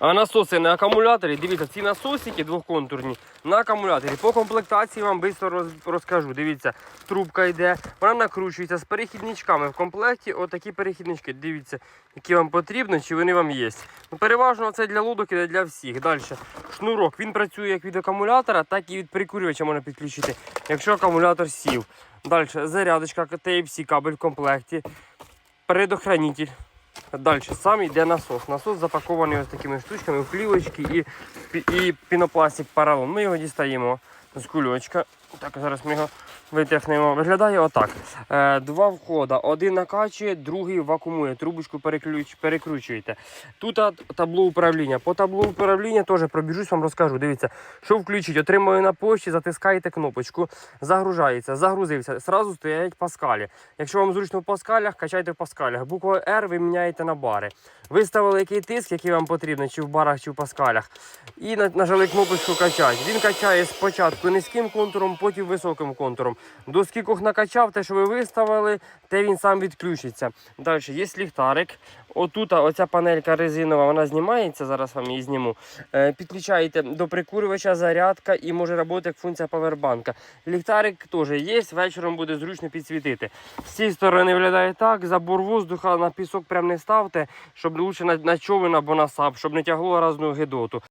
Насоси на акумуляторі, дивіться, ці насосики двохконтурні на акумуляторі. По комплектації вам швидко розкажу. Дивіться, трубка йде, вона накручується з перехідничками. В комплекті отакі перехіднички. Дивіться, які вам потрібно, чи вони вам є. Ну, переважно це для лодок і для всіх. Далі. Шнурок. Він працює як від акумулятора, так і від прикурювача можна підключити, якщо акумулятор сів. Далі зарядочка, Type-C кабель в комплекті, предохранитель. Далі сам йде насос. Насос запакований ось такими штучками в плівочки і, і пінопластик паралон. Ми його дістаємо з кульочка. Так, зараз ми його витягнемо. Виглядає отак. Е, два входа. Один накачує, другий вакуумує. Трубочку переключ, перекручуєте. Тут табло управління. По таблу управління теж пробіжусь, вам розкажу. Дивіться, що включить. Отримую на пошті, затискаєте кнопочку, загружається, загрузився. Сразу стоять паскалі. Якщо вам зручно в паскалях, качайте в паскалях. Букву R ви міняєте на бари. Виставили який тиск, який вам потрібен, чи в барах, чи в паскалях. І нажали кнопочку качати. Він качає спочатку низьким контуром, потім високим контуром. До скількох накачав, те, що ви виставили, те він сам відключиться. Далі є ліхтарик. Отут оця панелька резинова, вона знімається, зараз вам її зніму. Е, підключаєте до прикурювача зарядка і може працювати як функція павербанка. Ліхтарик теж є, вечором буде зручно підсвітити. З цієї сторони виглядає так, забор воздуха на пісок прям не ставте, щоб лучше на човен або на сап, щоб не тягло разну гидоту.